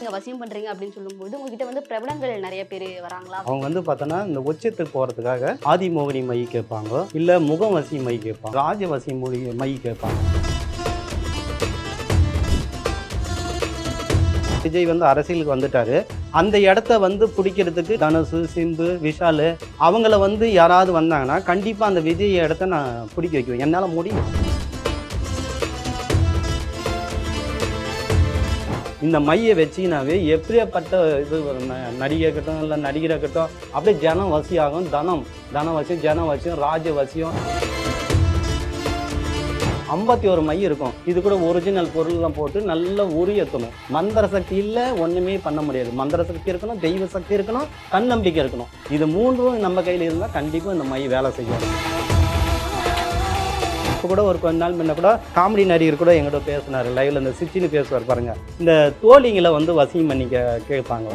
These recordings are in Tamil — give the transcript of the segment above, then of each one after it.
நீங்கள் வசியம் பண்ணுறீங்க அப்படின்னு சொல்லும்போது உங்ககிட்ட வந்து பிரபலங்கள் நிறைய பேர் வராங்களா? அவங்க வந்து பார்த்தோன்னா இந்த உச்சத்துக்கு போகிறதுக்காக ஆதிமோகினி மை கேட்பாங்க. இல்லை முகவசி மை கேட்பாங்க. ராஜவசி மொழி மை கேட்பாங்க. விஜய் வந்து அரசியலுக்கு வந்துட்டாரு. அந்த இடத்த வந்து பிடிக்கிறதுக்கு தனுசு சிம்பு விஷால் அவங்கள வந்து யாராவது வந்தாங்கன்னா கண்டிப்பாக அந்த விஜய் இடத்த நான் பிடிக்க வைக்குவேன். என்னால் முடியும். இந்த மையை வச்சிங்கனாவே எப்படியாப்பட்ட இது நடிகர்கிட்டும் ந- இருக்கட்டும் இல்லை நடிகராக இருக்கட்டும் அப்படியே ஜனம் வசியாகும் தனம் தன வசியம் ஜன வசியம் ராஜ வசியம் ஐம்பத்தி ஒரு மை இருக்கும். இது கூட ஒரிஜினல் பொருள்லாம் போட்டு நல்லா உரியத்தணும். மந்திர சக்தி இல்லை ஒன்றுமே பண்ண முடியாது. மந்திர சக்தி இருக்கணும் தெய்வ சக்தி இருக்கணும் தன்னம்பிக்கை இருக்கணும். இது மூன்றும் நம்ம கையில் இருந்தால் கண்டிப்பாக இந்த மை வேலை செய்யும். இப்போ கூட ஒரு கொஞ்ச நாள் முன்ன கூட காமெடி நடிகர் கூட எங்கிட்ட பேசினார். லைவ்ல இந்த சிச்சின்னு பேசுவார் பாருங்க. இந்த தோழிங்களை வந்து வசியம் பண்ணி கே- கேட்பாங்க.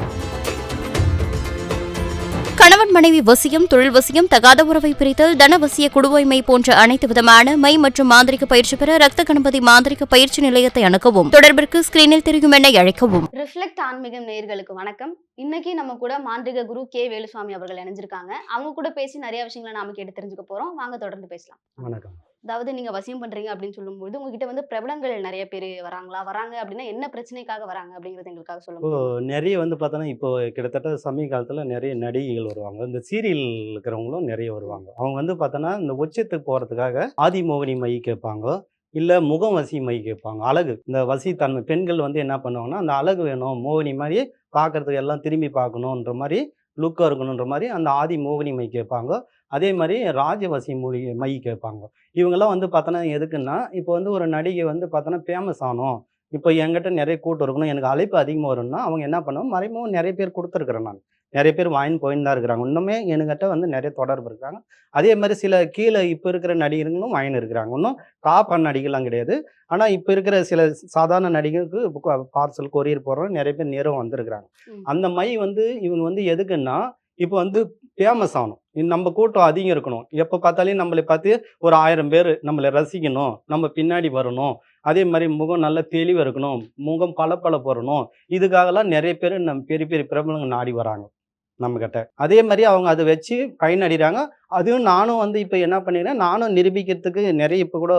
கணவன் மனைவி வசியம் தொழில் வசியம் தகாத உறவை பிரித்தல் தனவசிய குடுவைமை போன்ற அனைத்து விதமான மை மற்றும் மாந்திரிக பயிற்சி பெற ரத்த கணபதி மாந்திரிக பயிற்சி நிலையத்தை அணுகவும் தொடர்பிற்கு ஸ்கிரீனில் தெரியும் எண்ணை அழைக்கவும். ரிஃப்ளெக்ட் ஆன்மீகம் நேயர்களுக்கு வணக்கம். இன்னைக்கு நம்ம கூட மாந்திரிக குரு கே வேலுசுவாமி அவர்கள் இணைஞ்சிருக்காங்க. அவங்க கூட பேசி நிறைய விஷயங்களை நாம கேட்டு தெரிஞ்சுக்க போறோம். வாங்க தொடர்ந்து பேசலாம். வணக்கம். அதாவது நீங்க வசியம் பண்றீங்க அப்படின்னு சொல்லும்போது உங்ககிட்ட வந்து பிரபலங்கள் நிறைய பேர் வராங்களா? வராங்க அப்படின்னா என்ன பிரச்சனைக்காக வராங்க அப்படிங்கறது எங்களுக்காக சொல்லுங்க நிறைய வந்து பார்த்தோன்னா இப்போ கிட்டத்தட்ட சமீப காலத்தில் நிறைய நடிகைகள் வருவாங்க. இந்த சீரியல் இருக்கிறவங்களும் நிறைய வருவாங்க. அவங்க வந்து பார்த்தோன்னா இந்த உச்சத்துக்கு போகிறதுக்காக ஆதிமோகினி மை கேட்பாங்க. இல்லை முகவசி மை கேட்பாங்க. அழகு. இந்த வசித்தன்மை. பெண்கள் வந்து என்ன பண்ணுவாங்கன்னா அந்த அழகு வேணும். மோகினி மாதிரி பார்க்கறதுக்கு எல்லாம் திரும்பி பார்க்கணுன்ற மாதிரி லுக்காக இருக்கணுன்ற மாதிரி அந்த ஆதி மோகினி மை கேட்பாங்க. அதே மாதிரி ராஜவசி மொழி மை கேட்பாங்க. இவங்கெல்லாம் வந்து பார்த்தோன்னா எதுக்குன்னா இப்போ வந்து ஒரு நடிகை வந்து பார்த்தோன்னா ஃபேமஸ் ஆனோம். இப்போ என்கிட்ட நிறைய கூட்டம் இருக்கணும் எனக்கு அழைப்பு அதிகமாக வரும்னா அவங்க என்ன பண்ணுவோம் மறைமுகம் நிறைய பேர் கொடுத்துருக்குறேன் நான். நிறைய பேர் வாங்கி போயின்னு தான் இருக்கிறாங்க. இன்னுமே என்கிட்ட வந்து நிறைய தொடர்பு இருக்காங்க. அதே மாதிரி சில கீழே இப்போ இருக்கிற நடிகர்களும் வாங்கின்னு இருக்கிறாங்க. இன்னும் டாப் நடிகர்லாம் கிடையாது. ஆனால் இப்போ இருக்கிற சில சாதாரண நடிகருக்கு பார்சல் கொரியர் போடுறோம் நிறைய பேர் நேரம் வந்திருக்கிறாங்க. அந்த மை வந்து இவங்க வந்து எதுக்குன்னா இப்போ வந்து ஃபேமஸ் ஆகணும். நம்ம கூட்டம் அதிகம் இருக்கணும். எப்போ பார்த்தாலும் நம்மளை பார்த்து ஒரு ஆயிரம் பேர் நம்மளை ரசிக்கணும். நம்ம பின்னாடி வரணும். அதே மாதிரி முகம் நல்ல தெளிவாக இருக்கணும். முகம் பல பல போடணும் இதுக்காகலாம் நிறைய பேர் நம்ம பெரிய பெரிய பிரபலங்க நாடி வராங்க. நம்மக்கிட்ட அதே மாதிரி அவங்க அதை வச்சு பயனடைகிறாங்க அதுவும் நானும் வந்து இப்போ என்ன பண்ணிக்கிறேன் நானும் நிரூபிக்கிறதுக்கு நிறைய இப்போ கூட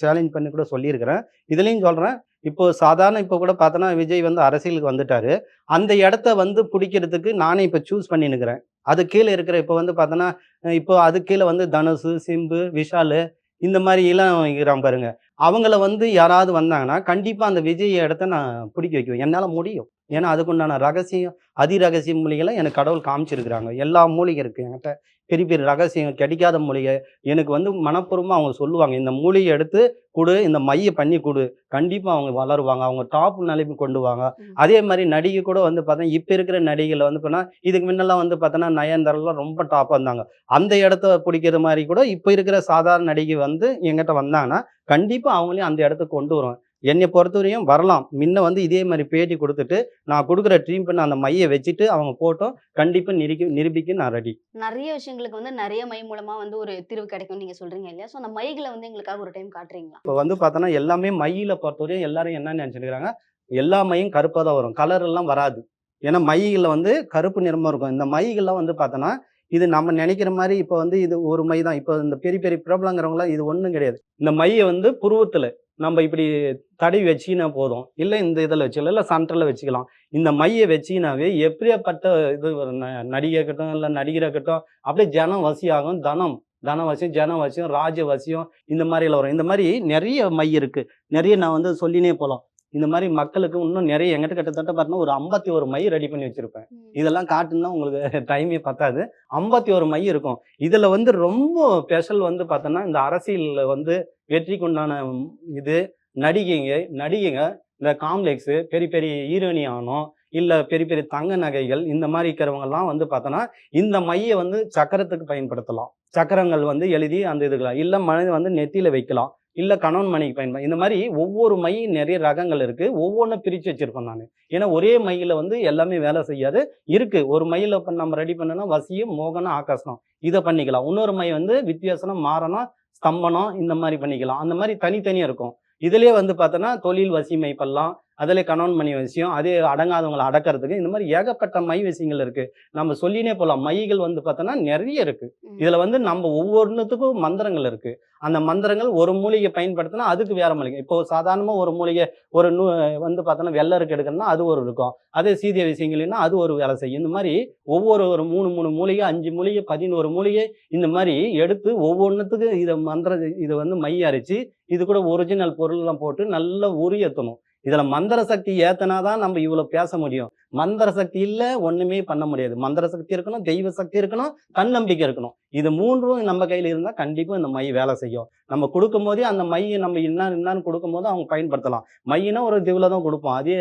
சேலஞ்ச் பண்ணி கூட சொல்லியிருக்கிறேன். இதுலேயும் சொல்கிறேன் இப்போ சாதாரண இப்போ கூட பார்த்தோன்னா விஜய் வந்து அரசியலுக்கு வந்துட்டாரு. அந்த இடத்த வந்து பிடிக்கிறதுக்கு நானே இப்போ சூஸ் பண்ணினுக்கிறேன் அது கீழே இருக்கிற இப்போ வந்து பார்த்தோன்னா இப்போ அது கீழே வந்து தனுஷு சிம்பு விஷால் இந்த மாதிரி எல்லாம் இருக்கிறான் பாருங்க. அவங்கள வந்து யாராவது வந்தாங்கன்னா கண்டிப்பாக அந்த விஜய் இடத்த நான் பிடிக்க வைக்குவேன். என்னால் முடியும். ஏன்னா அதுக்குண்டான ரகசியம் அதி ரகசிய மூலிகைலாம் எனக்கு கடவுள் காமிச்சிருக்கிறாங்க. எல்லா மூலிகை இருக்குது என்கிட்ட. பெரிய பெரிய ரகசியம் கிடைக்காத மூலிகை. எனக்கு வந்து மனப்பூர்வமாக அவங்க சொல்லுவாங்க இந்த மூலிகை எடுத்து கொடு இந்த மைய பண்ணி கொடு. கண்டிப்பாக அவங்க வளருவாங்க அவங்க டாப் நிலைமை கொண்டு வாங்க. அதே மாதிரி நடிகை கூட வந்து பார்த்தா இப்போ இருக்கிற நடிகைகளை வந்து பார்த்தா இதுக்கு முன்னெல்லாம் வந்து பார்த்தோன்னா நயன்தாரெல்லாம் ரொம்ப டாப்பாக இருந்தாங்க. அந்த இடத்த பிடிக்கிற மாதிரி கூட இப்போ இருக்கிற சாதாரண நடிகை வந்து எங்கிட்ட வந்தாங்கன்னா கண்டிப்பாக அவங்களையும் அந்த இடத்துக்கு கொண்டு வருவேன். என்னை பொறுத்தவரையும் வரலாம். முன்ன வந்து இதே மாதிரி பேட்டி கொடுத்துட்டு நான் கொடுக்குற ட்ரீட்மெண்ட் அந்த மையை வச்சுட்டு அவங்க போட்டோம் கண்டிப்பாக நிரூபி நிரூபிக்க நான் ரெடி நிறைய விஷயங்களுக்கு வந்து நிறைய மை மூலமா வந்து ஒரு தீர்வு கிடைக்கும் நீங்க சொல்றீங்க இல்லையா? சோ அந்த மைகளை வந்து எங்களுக்காக ஒரு டைம் காட்டுறீங்களா? இப்போ வந்து பார்த்தோன்னா எல்லாமே மையில பொறுத்தவரையும் எல்லாரும் என்ன நினச்சிருக்கிறாங்க. எல்லா மையும் கருப்பாக தான் வரும். கலர் எல்லாம் வராது. ஏன்னா மைகளில் வந்து கருப்பு நிறமாக இருக்கும். இந்த மைகள்லாம் வந்து பார்த்தோன்னா இது நம்ம நினைக்கிற மாதிரி இப்போ வந்து இது ஒரு மை தான். இப்போ இந்த பெரிய பெரிய பிரபலங்கிறவங்களாம் இது ஒன்றும் கிடையாது. இந்த மையை வந்து புருவத்தில் நம்ம இப்படி தடவி வச்சினா போதும். இல்லை இந்த இதில் வச்சுக்கலாம் இல்லை சென்டரில் வச்சுக்கலாம். இந்த மையை வச்சினாவே எப்படியாப்பட்ட இது ஒரு ந- நடிகை இருக்கட்டும் இல்லை நடிகராக இருக்கட்டும் அப்படியே ஜனம் வசியாகும் தனம் தன வசியம் ஜன வசியம் ராஜ வசியம் இந்த மாதிரிலாம் வரும். இந்த மாதிரி நிறைய மை இருக்கு. நிறைய நான் வந்து சொல்லினே போகலாம். இந்த மாதிரி மக்களுக்கு இன்னும் நிறைய எங்கிட்ட கிட்டத்தட்ட பார்த்தீங்கன்னா ஒரு ஐம்பத்தி ஒரு மை ரெடி பண்ணி வச்சிருப்பேன். இதெல்லாம் காட்டுன்னா உங்களுக்கு டைமே பத்தாது. ஐம்பத்தி ஒரு மை இருக்கும். இதில் வந்து ரொம்ப ஸ்பெஷல் வந்து பார்த்தோன்னா இந்த அரசியலில் வந்து வெற்றிக்கு உண்டான இது நடிகைங்க நடிகைங்க இந்த காம்ப்ளெக்ஸு பெரிய பெரிய ஈரணி ஆனோம் இல்லை பெரிய பெரிய தங்க நகைகள் இந்த மாதிரி இருக்கிறவங்கெல்லாம் வந்து பார்த்தோன்னா இந்த மையை வந்து சக்கரத்துக்கு பயன்படுத்தலாம். சக்கரங்கள் வந்து எழுதி அந்த இதுக்கலாம் இல்லை மனதை வந்து நெத்தியில் வைக்கலாம். இல்லை கணவன் மணிக்கு பயன்படும் இந்த மாதிரி ஒவ்வொரு மை நிறைய ரகங்கள் இருக்குது ஒவ்வொன்றும் பிரித்து வச்சுருக்கோம் நான். ஏன்னா ஒரே மையில் வந்து எல்லாமே வேலை செய்யாது. இருக்குது ஒரு மையில் இப்போ நம்ம ரெடி பண்ணோன்னா வசியம் மோகனம் ஆகாசனம் இதை பண்ணிக்கலாம். இன்னொரு மை வந்து வித்தியாசம் மாறணும் ஸ்தம்பனம் இந்த மாதிரி பண்ணிக்கலாம். அந்த மாதிரி தனித்தனியாக இருக்கும். இதுலேயே வந்து பார்த்தோன்னா தொழில் வசிமை பண்ணலாம் அதில் கணவன் மணி விஷயம் அதே அடங்காதவங்களை அடக்கிறதுக்கு இந்த மாதிரி ஏகப்பட்ட மை விஷயங்கள் இருக்கு. நம்ம சொல்லினே போகலாம் மைகள் வந்து பார்த்தோன்னா நிறைய இருக்கு. ம். இதுல வந்து நம்ம ஒவ்வொன்றுத்துக்கும் மந்திரங்கள் இருக்கு. அந்த மந்திரங்கள் ஒரு மூலிகை பயன்படுத்தினா அதுக்கு வேற மூலிகை. இப்போ சாதாரணமா ஒரு மூலிகை ஒரு நூ வந்து பார்த்தோன்னா வெள்ளருக்கு எடுக்கணும்னா அது ஒரு இருக்கும். அதே சீதிய விஷயங்கள்னா அது ஒரு வேலை செய்யும். இந்த மாதிரி ஒவ்வொரு ஒரு மூணு மூணு மூலிகை அஞ்சு மூலிகை பதினோரு மூலிகை இந்த மாதிரி எடுத்து ஒவ்வொன்றுத்துக்கு இதை மந்திர இதை வந்து மை அரைச்சு இது கூட ஒரிஜினல் பொருள்லாம் போட்டு நல்லா உரி ஏற்றணும் இதுல மந்திர சக்தி ஏத்தனாதான் நம்ம இவ்வளவு பேச முடியும். மந்திர சக்தி இல்ல ஒண்ணுமே பண்ண முடியாது. மந்திர சக்தி இருக்கணும் தெய்வ சக்தி இருக்கணும் தன்னம்பிக்கை இருக்கணும். இது மூன்றும் நம்ம கையில இருந்தா கண்டிப்பா இந்த மை வேலை செய்யும். நம்ம கொடுக்கும் போதே அந்த மையை நம்ம என்ன என்னன்னு கொடுக்கும் போது அவங்க பயன்படுத்தலாம். மையினா ஒரு திவில தான் கொடுப்போம். அதே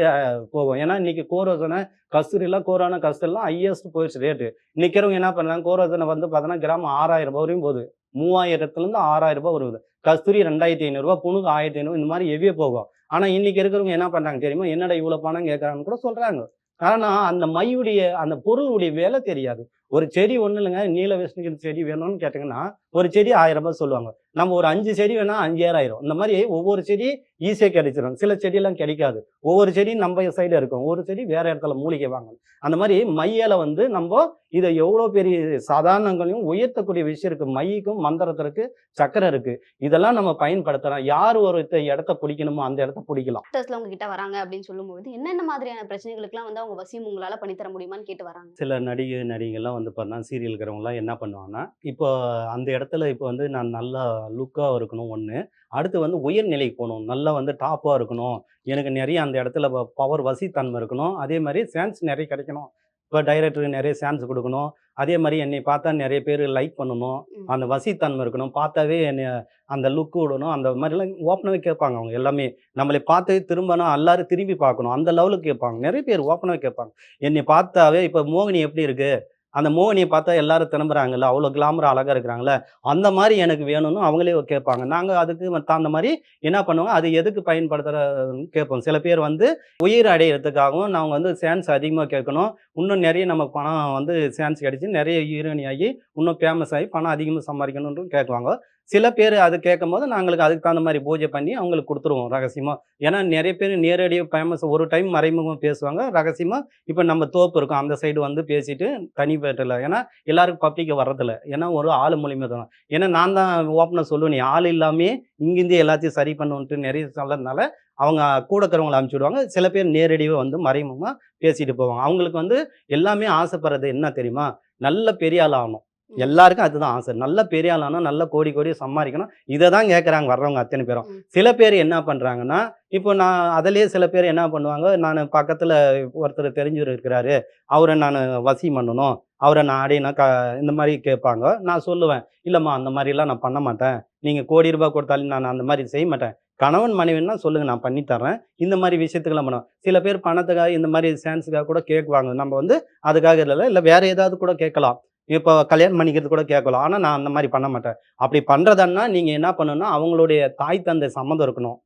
போகும். ஏன்னா இன்னைக்கு கோரோசனை கஸ்தூரிலாம் கோரான கஸ்தூரிலாம் ஹையஸ்ட் போயிடுச்சு ரேட்டு நிக்கிறவங்க என்ன பண்ணலாம் கோரோசனை வந்து பார்த்தோன்னா கிராமம் ஆறாயிரம் ரூபாய் வரையும் போகுது. மூவாயிரத்துலேருந்து ஆறாயிரம் ரூபாய் வருது. கஸ்தூரி ரெண்டாயிரத்தி ஐநூறுரூவா புணுக்கு ஆயிரத்தி ஐநூறு இந்த மாதிரி எவ்வியே போகும். ஆனால் இன்னைக்கு இருக்கிறவங்க என்ன பண்றாங்க தெரியுமா? என்னடா இவ்வளவு பணம் கேட்கறாங்கன்னு கூட சொல்றாங்க. காரணம் அந்த மையுடைய அந்த பொருளுடைய வேலை தெரியாது. ஒரு செடி ஒண்ணு இல்லைங்க நீல விஷ்ணுகிரி செடி வேணும்னு கேட்டீங்கன்னா ஒரு செடி ஆயிரம் ரூபாய் சொல்லுவாங்க. நம்ம ஒரு அஞ்சு செடி வேணா அஞ்சாயிரம் ஆயிரம். இந்த மாதிரி ஒவ்வொரு செடி ஈஸியாக கிடைச்சிடும் சில செடியெல்லாம் கிடைக்காது. ஒவ்வொரு செடியும் நம்ம சைடு இருக்கும். ஒரு செடி வேற இடத்துல மூலிகை வாங்கணும். அந்த மாதிரி மையால வந்து நம்ம இதை எவ்வளோ பெரிய சாதாரணங்களையும் உயர்த்தக்கூடிய விஷயம் இருக்கு. மைக்கும் மந்திரத்திற்கு சக்கரை இருக்கு. இதெல்லாம் நம்ம பயன்படுத்தலாம். யார் ஒரு இடத்த பிடிக்கணுமோ அந்த இடத்த பிடிக்கலாம். டாக்டர்ஸ்ல உங்ககிட்ட வராங்க அப்படின்னு சொல்லும்போது என்னென்ன மாதிரியான பிரச்சனைகளுக்குலாம் வந்து அவங்க வசியம் உங்களால பண்ணி தர முடியுமான்னு கேட்டு வராங்க. சில நடிகை நடிகைகள்லாம் வந்து பார்த்தா சீரியல் இருக்கிறவங்கலாம் என்ன பண்ணுவாங்கன்னா இப்போ அந்த இடத்துல இப்போ வந்து நான் நல்லா லுக்காக இருக்கணும் ஒன்று அடுத்து வந்து உயர்நிலைக்கு போகணும். நல்லா வந்து டாப்பாக இருக்கணும். எனக்கு நிறைய அந்த இடத்துல பவர் வசித்தன்மை இருக்கணும். அதே மாதிரி சான்ஸ் நிறைய கிடைக்கணும். இப்போ டைரக்டருக்கு நிறைய சான்ஸ் கொடுக்கணும். அதே மாதிரி என்னை பார்த்தா நிறைய பேர் லைக் பண்ணணும். அந்த வசித்தன்மை இருக்கணும். பார்த்தாவே என்னை அந்த லுக்கு விடணும். அந்த மாதிரிலாம் ஓப்பனாகவே கேட்பாங்க அவங்க எல்லாமே. நம்மளை பார்த்து திரும்பனா எல்லாரும் திரும்பி பார்க்கணும். அந்த லெவலுக்கு கேட்பாங்க. நிறைய பேர் ஓப்பனாகவே கேட்பாங்க. என்னை பார்த்தாவே இப்போ மோகினி எப்படி இருக்கு? அந்த மோகினியை பார்த்தா எல்லாரும் திரும்புறாங்கல்ல அவ்வளோ கிளாமர் அழகாக இருக்கிறாங்களே அந்த மாதிரி எனக்கு வேணும்னு அவங்களே கேட்பாங்க. நாங்கள் அதுக்கு தகுந்த மாதிரி என்ன பண்ணுவோம்? அது எதுக்கு பயன்படுத்துகிறதுன்னு கேட்போம். சில பேர் வந்து உயிர் அடையிறதுக்காகவும் நாங்கள் வந்து சான்ஸ் அதிகமாக கேட்கணும். இன்னும் நிறைய நமக்கு பணம் வந்து சான்ஸ் கிடச்சி நிறைய ஹீரோயினி ஆகி இன்னும் ஃபேமஸ் ஆகி பணம் அதிகமாக சம்பாதிக்கணுன்றும் கேட்குவாங்க. சில பேர் அது கேட்கும் போது நாங்களுக்கு அதுக்கு தகுந்த மாதிரி பூஜை பண்ணி அவங்களுக்கு கொடுத்துருவோம் ரகசியமாக ஏன்னா நிறைய பேர் நேரடியாக ஃபேமஸ் ஒரு டைம் மறைமுகமாக பேசுவாங்க. ரகசியமாக இப்போ நம்ம தோப்பு இருக்கும். அந்த சைடு வந்து பேசிட்டு தனி பேட்டில் ஏன்னா எல்லாருக்கும் பப்ளிக்கு வர்றதில்ல. ஏன்னா ஒரு ஆள் மூலியமாக தான். ஏன்னா நான் தான் ஓப்பனாக சொல்லுவேன். நீ ஆள் இல்லாமே இங்கிருந்து எல்லாத்தையும் சரி பண்ணுன்ட்டு நிறைய சொல்லதுனால அவங்க கூட இருக்கிறவங்களை அனுப்பிச்சி விடுவாங்க சில பேர் நேரடியாக வந்து மறைமுகமாக பேசிட்டு போவாங்க. அவங்களுக்கு வந்து எல்லாமே ஆசைப்படுறது என்ன தெரியுமா? நல்ல பெரிய ஆள் ஆகணும். எல்லாருக்கும் அதுதான் ஆசை. நல்ல பெரிய ஆள் ஆகணும் நல்ல கோடி கோடி சம்பாதிக்கணும். இதை தான் கேட்குறாங்க வர்றவங்க அத்தனை பேரும். சில பேர் என்ன பண்ணுறாங்கன்னா இப்போ நான் அதிலேயே சில பேர் என்ன பண்ணுவாங்க நான் பக்கத்தில் ஒருத்தர் தெரிஞ்சவர் இருக்கிறாரு. அவரை நான் வசி பண்ணணும். அவரை நான் அடையினா க இந்த மாதிரி கேட்பாங்க. நான் சொல்லுவேன் இல்லைம்மா அந்த மாதிரிலாம் நான் பண்ண மாட்டேன். நீங்கள் கோடி ரூபாய் கொடுத்தாலும் நான் அந்த மாதிரி செய்ய மாட்டேன். கணவன் மனைவின்னா சொல்லுங்க நான் பண்ணி தரேன் இந்த மாதிரி விஷயத்துக்கெல்லாம் பண்ணுவோம் சில பேர் பணத்துக்காக இந்த மாதிரி சான்ஸுக்காக கூட கேட்குவாங்க நம்ம வந்து அதுக்காக இல்லை இல்லை வேற ஏதாவது கூட கேட்கலாம். இப்போ கல்யாணம் பண்ணிக்கிறது கூட கேட்கலாம் ஆனால் நான் அந்த மாதிரி பண்ண மாட்டேன். அப்படி பண்ணுறதன்னா நீங்கள் என்ன பண்ணணும்னா அவங்களுடைய தாய் தந்தை சம்மந்தம் இருக்கணும்.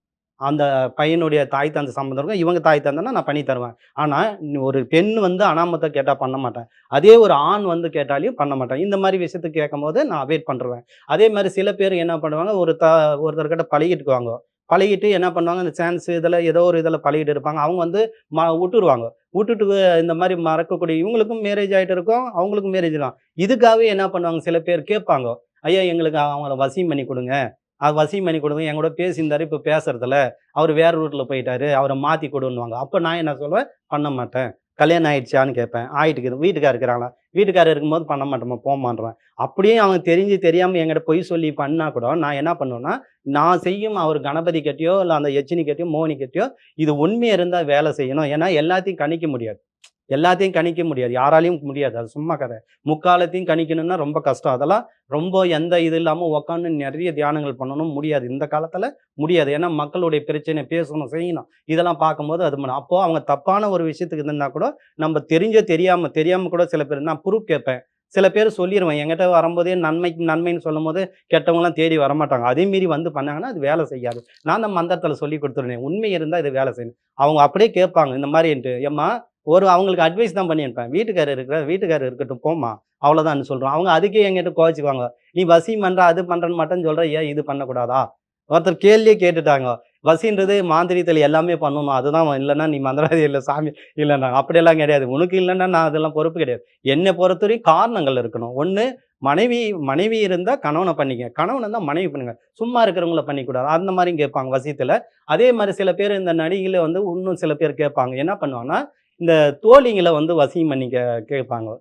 அந்த பையனுடைய தாய் தந்தை சம்மந்தம் இருக்கும் இவங்க தாய் தந்தைன்னா நான் பண்ணி தருவேன். ஆனால் ஒரு பெண் வந்து அனாமத்தை கேட்டால் பண்ண மாட்டேன். அதே ஒரு ஆண் வந்து கேட்டாலையும் பண்ண மாட்டேன். இந்த மாதிரி விஷயத்துக்கு கேட்கும்போது நான் அவாய்ட் பண்ணுறேன் அதே மாதிரி சில பேர் என்ன பண்ணுவாங்க ஒரு த ஒருத்தர்கிட்ட பழகிட்டுக்குவாங்க பழகிட்டு என்ன பண்ணுவாங்க இந்த சான்ஸ் இதில் ஏதோ ஒரு இதில் பழகிட்டு இருப்பாங்க. அவங்க வந்து ம விட்டுருவாங்க. விட்டுட்டு இந்த மாதிரி மறக்கக்கூடிய இவங்களுக்கும் மேரேஜ் ஆகிட்டு இருக்கும் அவங்களுக்கும் மேரேஜ் தான். இதுக்காகவே என்ன பண்ணுவாங்க? சில பேர் கேட்பாங்க. ஐயா எங்களுக்கு அவங்கள வசியம் பண்ணி கொடுங்க. அது வசியம் பண்ணி கொடுங்க. என் கூட பேசியிருந்தாரு இப்போ பேசுறதில்ல. அவர் வேறு ரூட்டில் போயிட்டாரு. அவரை மாற்றி கொடுன்னுவாங்க. அப்போ நான் என்ன சொல்வேன்? பண்ண மாட்டேன். கல்யாணம் ஆயிடுச்சான்னு கேட்பேன். ஆயிட்டுக்குது வீட்டுக்காக இருக்கிறாங்களா? வீட்டுக்காரர் இருக்கும்போது பண்ண மாட்டோமா போமான்றேன் அப்படியே அவங்க தெரிஞ்சு தெரியாமல் என்கிட்ட பொய் சொல்லி பண்ணா கூட நான் என்ன பண்ணுவேன்னா நான் செய்யும் அவர் கணபதி கட்டியோ இல்லை அந்த எச்சினி கட்டியோ மோகினி கட்டியோ இது உண்மையாக இருந்தால் வேலை செய்யணும். ஏன்னா எல்லாத்தையும் கணிக்க முடியாது. எல்லாத்தையும் கணிக்க முடியாது. யாராலையும் முடியாது. அது சும்மா கதை. முக்காலத்தையும் கணிக்கணும்னா ரொம்ப கஷ்டம். அதெல்லாம் ரொம்ப எந்த இது இல்லாமல் உக்காந்து நிறைய தியானங்கள் பண்ணணும் முடியாது. இந்த காலத்தில் முடியாது. ஏன்னா மக்களுடைய பிரச்சனை பேசணும் செய்யணும். இதெல்லாம் பார்க்கும்போது அது பண்ணணும் அப்போது அவங்க தப்பான ஒரு விஷயத்துக்கு இருந்தால் கூட நம்ம தெரிஞ்சோ தெரியாமல் தெரியாமல் கூட சில பேர் நான் ப்ரூஃப் கேட்பேன். சில பேர் சொல்லிடுவேன் எங்கிட்ட வரும்போதே நன்மைக்கு நன்மைன்னு சொல்லும் போது கெட்டவங்களாம் தேடி வரமாட்டாங்க. அதே மீறி வந்து பண்ணாங்கன்னா அது வேலை செய்யாது. நான் அந்த மந்திரத்தில் சொல்லி கொடுத்துருந்தேன் உண்மை இருந்தால் இது வேலை செய்யணும் அவங்க அப்படியே கேட்பாங்க. இந்த மாதிரின்ட்டு ஏம்மா ஒரு அவங்களுக்கு அட்வைஸ் தான் பண்ணியிருப்பேன். வீட்டுக்காரர் இருக்கிற வீட்டுக்காரர் இருக்கட்டும் போமா அவ்வளோதான் சொல்கிறோம் அவங்க அதுக்கே எங்கிட்ட கோச்சிக்குவாங்க நீ வசியம் பண்ணுற அது பண்ணுறன்னு மட்டும் சொல்கிற ஏன் இது பண்ணக்கூடாதா? ஒருத்தர் கேள்வியே கேட்டுட்டாங்க. வசின்றது மாந்திரியத்தில் எல்லாமே பண்ணணும். அதுதான் இல்லைன்னா நீ மந்திராதி இல்லை சாமி இல்லைன்னா. அப்படியெல்லாம் கிடையாது. உனக்கு இல்லைன்னா நான் அதெல்லாம் பொறுப்பு கிடையாது. என்னை பொறுத்தவரையும் காரணங்கள் இருக்கணும். ஒன்று மனைவி மனைவி இருந்தால் கணவனை பண்ணிக்க கணவன் இருந்தால் மனைவி பண்ணுங்க. சும்மா இருக்கிறவங்கள பண்ணிக்கூடாது. அந்த மாதிரியும் கேட்பாங்க வசியத்தில் அதே மாதிரி சில பேர் இந்த நடிகையில் வந்து இன்னும் சில பேர் கேட்பாங்க. என்ன பண்ணுவாங்கன்னா இந்த தோழிங்களை வந்து வசியம் பண்ணி கே கேட்பாங்க.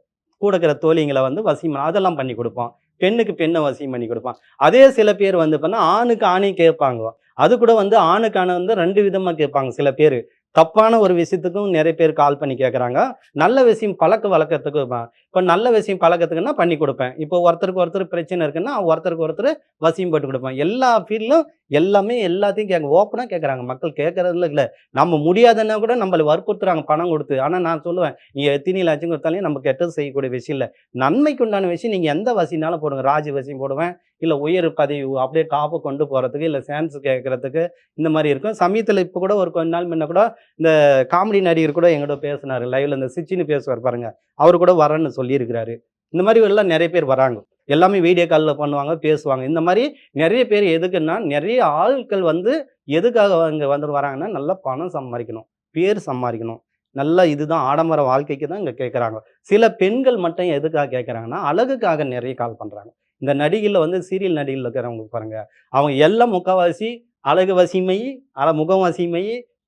கூட இருக்கிற தோழிங்களை வந்து வசியம் அதெல்லாம் பண்ணி கொடுப்போம். பெண்ணுக்கு பெண்ணை வசியம் பண்ணி கொடுப்பான் அதே சில பேர் வந்து பண்ணா ஆணுக்கு ஆணையும் கேட்பாங்க. அது கூட வந்து ஆணுக்கு ஆணை வந்து ரெண்டு விதமாக கேட்பாங்க சில பேர். தப்பான ஒரு விஷயத்துக்கும் நிறைய பேர் கால் பண்ணி கேட்குறாங்க. நல்ல விஷயம் பழக்க வழக்கத்துக்கு இப்போ நல்ல விஷயம் பழக்கத்துக்குன்னா பண்ணி கொடுப்பேன். இப்போ ஒருத்தருக்கு ஒருத்தர் பிரச்சனை இருக்குன்னா ஒருத்தருக்கு ஒருத்தர் வசியம் போட்டு கொடுப்பேன் எல்லா ஃபீல்டும் எல்லாமே எல்லாத்தையும் கேட்க ஓப்பனாக கேட்குறாங்க மக்கள் கேட்கறதுல இல்லை. நம்ம முடியாதுன்னா கூட நம்மளை வற்புறுத்துறாங்க பணம் கொடுத்து. ஆனால் நான் சொல்லுவேன் நீங்கள் எத்தனை லட்சம் கொடுத்தாலையும் நம்ம கெட்டது செய்யக்கூடிய விஷயம் இல்லை. நன்மைக்கு உண்டான விஷயம் நீங்கள் எந்த வசினாலும் போடுங்க. ராஜ வசியம் போடுவேன். இல்லை உயர் பதவி அப்படியே டாப்பை கொண்டு போகிறதுக்கு இல்லை சான்ஸ் கேட்கறதுக்கு இந்த மாதிரி இருக்கும். சமயத்தில் இப்போ கூட ஒரு கொஞ்ச நாள் முன்ன கூட இந்த காமெடி நடிகர் கூட எங்கிட்ட பேசினார். லைவில் இந்த சிச்சின்னு பேசுவார் பாருங்க. அவர் கூட வரேன்னு சொல்லியிருக்கிறாரு. இந்த மாதிரி எல்லாம் நிறைய பேர் வராங்க. எல்லாமே வீடியோ காலில் பண்ணுவாங்க பேசுவாங்க. இந்த மாதிரி நிறைய பேர் எதுக்குன்னா நிறைய ஆட்கள் வந்து எதுக்காக இங்கே வந்துட்டு வராங்கன்னா நல்லா பணம் சம்பாதிக்கணும் பேர் சம்பாதிக்கணும். நல்ல இதுதான் ஆடம்பர வாழ்க்கைக்கு தான் இங்கே கேட்குறாங்க சில பெண்கள் மட்டும் எதுக்காக கேட்குறாங்கன்னா அழகுக்காக நிறைய கால் பண்ணுறாங்க இந்த நடிகையில் வந்து சீரியல் நடிகையில் இருக்கிறவங்க பாருங்க அவங்க எல்லாம் முக்கவாசி அழகு வசிமை அல முகம் வசிமை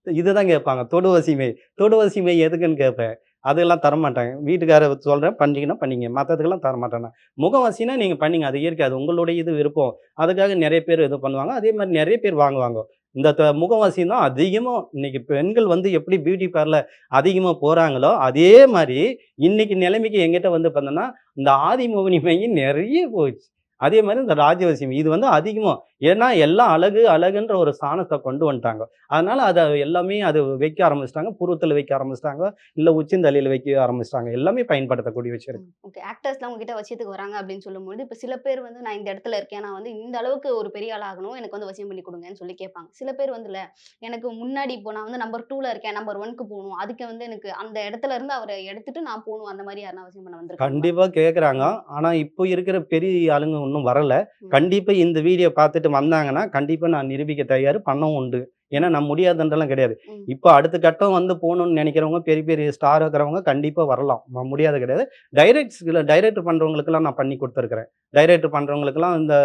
இதுதான் கேட்பாங்க தொடு வசிமை. தொடு வசிமை எதுக்குன்னு கேட்பேன் அதெல்லாம் தரமாட்டாங்க. வீட்டுக்கார சொல்கிறேன் பண்ணிங்கன்னா பண்ணிங்க. மற்றதுக்கெல்லாம் தரமாட்டாங்க. முகவாசினா நீங்கள் பண்ணிங்க. அது இயற்கை. அது உங்களுடைய இது விருப்பம். அதுக்காக நிறைய பேர் இது பண்ணுவாங்க. அதே மாதிரி நிறைய பேர் வாங்குவாங்க. இந்த த- முகவாசி தான் அதிகமாக இன்னைக்கு பெண்கள் வந்து எப்படி பியூட்டி பார்லர் அதிகமாக போகிறாங்களோ அதே மாதிரி இன்னைக்கு நிலைமைக்கு எங்கிட்ட வந்து பார்த்தோன்னா இந்த ஆதிமோகினி மையம் நிறைய போச்சு. அதே மாதிரி இந்த ராஜவசியம் இது வந்து அதிகமாக ஏன்னா எல்லாம் அழகு அழகுன்ற ஒரு சாணத்தை கொண்டு வந்துட்டாங்க. அதனால அதை எல்லாமே அது வைக்க ஆரம்பிச்சிட்டாங்க புருவத்தில் வைக்க ஆரம்பிச்சிட்டாங்க இல்லை உச்சிந்தலையில் வைக்க ஆரம்பிச்சிட்டாங்க. எல்லாமே பயன்படுத்தக்கூடிய விஷயம். ஓகே ஆக்டர்ஸ்லாம் உங்ககிட்ட வசியத்துக்கு வராங்க அப்படின்னு சொல்லும்போது இப்போ சில பேர் வந்து நான் இந்த இடத்துல இருக்கேன் நான் வந்து இந்த அளவுக்கு ஒரு பெரிய ஆள் ஆகணும் எனக்கு வந்து வசியம் பண்ணி கொடுங்கன்னு சொல்லி கேட்பாங்க. சில பேர் வந்து இல்ல எனக்கு முன்னாடி இப்போ நான் வந்து நம்பர் டூல இருக்கேன் நம்பர் ஒன்க்கு போகணும். அதுக்கு வந்து எனக்கு அந்த இடத்துல இருந்து அவரை எடுத்துட்டு நான் போகணும் அந்த மாதிரி யாருன்னா வசியம் பண்ண வந்திருக்காங்க கண்டிப்பா கேக்குறாங்க. ஆனா இப்போ இருக்கிற பெரிய ஆளுங்க இன்னும் வரல. கண்டிப்பா இந்த வீடியோ பார்த்துட்டு வந்தாங்கன்னா கண்டிப்பா நான் நிரூபிக்க தயார் பண்ணவும் உண்டு. ஏன்னா நான் முடியாதுன்றலாம் கிடையாது. இப்போ அடுத்த கட்டம் வந்து போகணும்னு நினைக்கிறவங்க பெரிய பெரிய ஸ்டார் இருக்கிறவங்க கண்டிப்பா வரலாம். முடியாது கிடையாது. டைரக்ட் டைரக்டர் பண்றவங்களுக்கெல்லாம் நான் பண்ணி கொடுத்துருக்குறேன். டைரக்டர் பண்றவங்களுக்கெல்லாம் இந்த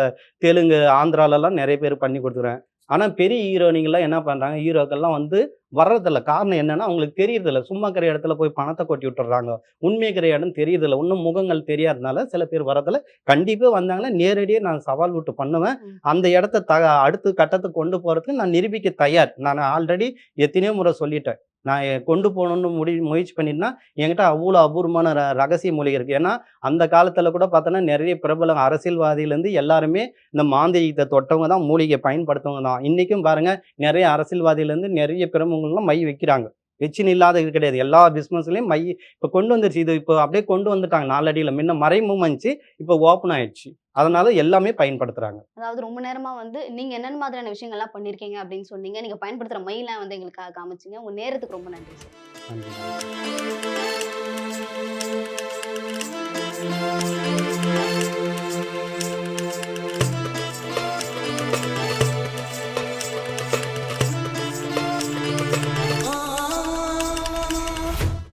தெலுங்கு ஆந்திராலலாம் நிறைய பேர் பண்ணி கொடுத்துருவேன் ஆனா பெரிய ஹீரோனிங்கெல்லாம் என்ன பண்றாங்க? ஹீரோக்கெல்லாம் வந்து வர்றதில்ல. காரணம் என்னன்னா அவங்களுக்கு தெரியறதில்ல. சும்மா இருக்கிற இடத்துல போய் பணத்தை கொட்டி விட்டுறாங்க. உண்மை இருக்கிற இடம் தெரியறதில்ல. இன்னும் முகங்கள் தெரியாதனால சில பேர் வரதில்ல கண்டிப்பாக வந்தாங்கன்னா நேரடியாக நான் சவால் விட்டு பண்ணுவேன். அந்த இடத்த த அடுத்த கட்டத்துக்கு கொண்டு போகிறதுக்கு நான் நிரூபிக்க தயார். நான் ஆல்ரெடி எத்தனையோ முறை சொல்லிட்டேன். நான் கொண்டு போகணுன்னு முடி முயற்சி பண்ணிட்டுனா என்கிட்ட அவ்வளோ அபூர்வமான ர ரகசிய மூலிகை இருக்குது ஏன்னா அந்த காலத்தில் கூட பார்த்தோன்னா நிறைய பிரபல அரசியல்வாதியிலேருந்து எல்லாருமே இந்த மாந்திரிகத்தை தொட்டவங்க தான் மூலிகை பயன்படுத்தவங்க தான். இன்றைக்கும் பாருங்கள் நிறைய அரசியல்வாதியிலேருந்து நிறைய பிரமுகங்கள்லாம் மை வைக்கிறாங்க. வெச்சின் இல்லாத கிடையாது. எல்லா பிஸ்னஸ்லையும் மை இப்போ கொண்டு வந்துருச்சு. இது இப்போ அப்படியே கொண்டு வந்துட்டாங்க. நாலடியில் முன்ன மறைமும் வந்துச்சு. இப்போ ஓப்பன் ஆயிடுச்சு. அதனால எல்லாமே பயன்படுத்துறாங்க. அதாவது ரொம்ப நேரமா வந்து நீங்க என்னென்ன மாதிரியான விஷயங்கள்லாம் பண்ணிருக்கீங்க அப்படின்னு சொன்னீங்க. நீங்க பயன்படுத்துற மயிலாம் வந்து எங்களுக்காக காமிச்சிங்க. உங்க நேரத்துக்கு ரொம்ப நன்றி சார். நன்றி.